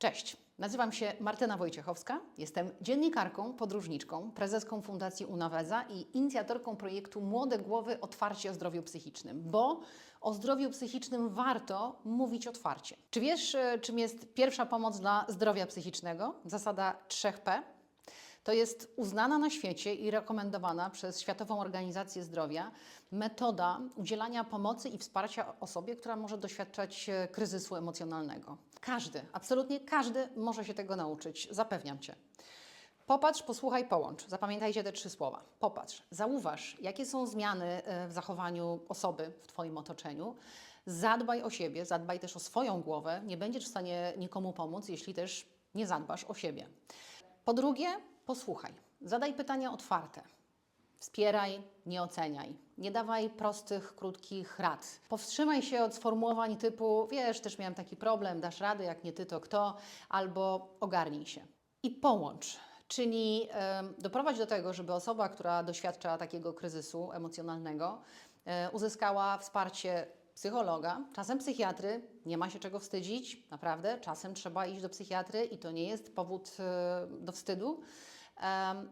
Cześć, nazywam się Martyna Wojciechowska, jestem dziennikarką, podróżniczką, prezeską Fundacji Unaweza i inicjatorką projektu Młode Głowy Otwarcie o Zdrowiu Psychicznym, bo o zdrowiu psychicznym warto mówić otwarcie. Czy wiesz, e, czym jest pierwsza pomoc dla zdrowia psychicznego? Zasada 3P. To jest uznana na świecie i rekomendowana przez Światową Organizację Zdrowia metoda udzielania pomocy i wsparcia osobie, która może doświadczać e, kryzysu emocjonalnego. Każdy, absolutnie każdy może się tego nauczyć, zapewniam Cię. Popatrz, posłuchaj, połącz. Zapamiętajcie te trzy słowa. Popatrz, zauważ, jakie są zmiany e, w zachowaniu osoby w Twoim otoczeniu. Zadbaj o siebie, zadbaj też o swoją głowę. Nie będziesz w stanie nikomu pomóc, jeśli też nie zadbasz o siebie. Po drugie, posłuchaj. Zadaj pytania otwarte. Wspieraj, nie oceniaj. Nie dawaj prostych, krótkich rad. Powstrzymaj się od sformułowań typu: Wiesz, też miałem taki problem, dasz radę, jak nie ty, to kto, albo ogarnij się. I połącz, czyli em, doprowadź do tego, żeby osoba, która doświadcza takiego kryzysu emocjonalnego, e, uzyskała wsparcie psychologa, czasem psychiatry, nie ma się czego wstydzić, naprawdę, czasem trzeba iść do psychiatry i to nie jest powód e, do wstydu.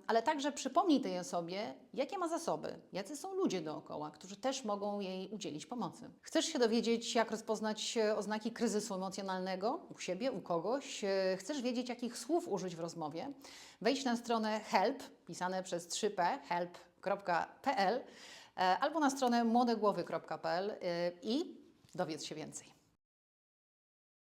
Ale także przypomnij tej osobie, jakie ma zasoby, jacy są ludzie dookoła, którzy też mogą jej udzielić pomocy. Chcesz się dowiedzieć, jak rozpoznać e, oznaki kryzysu emocjonalnego u siebie, u kogoś? E, Chcesz wiedzieć, jakich słów użyć w rozmowie? Wejdź na stronę help, pisane przez 3p, help.pl e, albo na stronę młodegłowy.pl i dowiedz się więcej.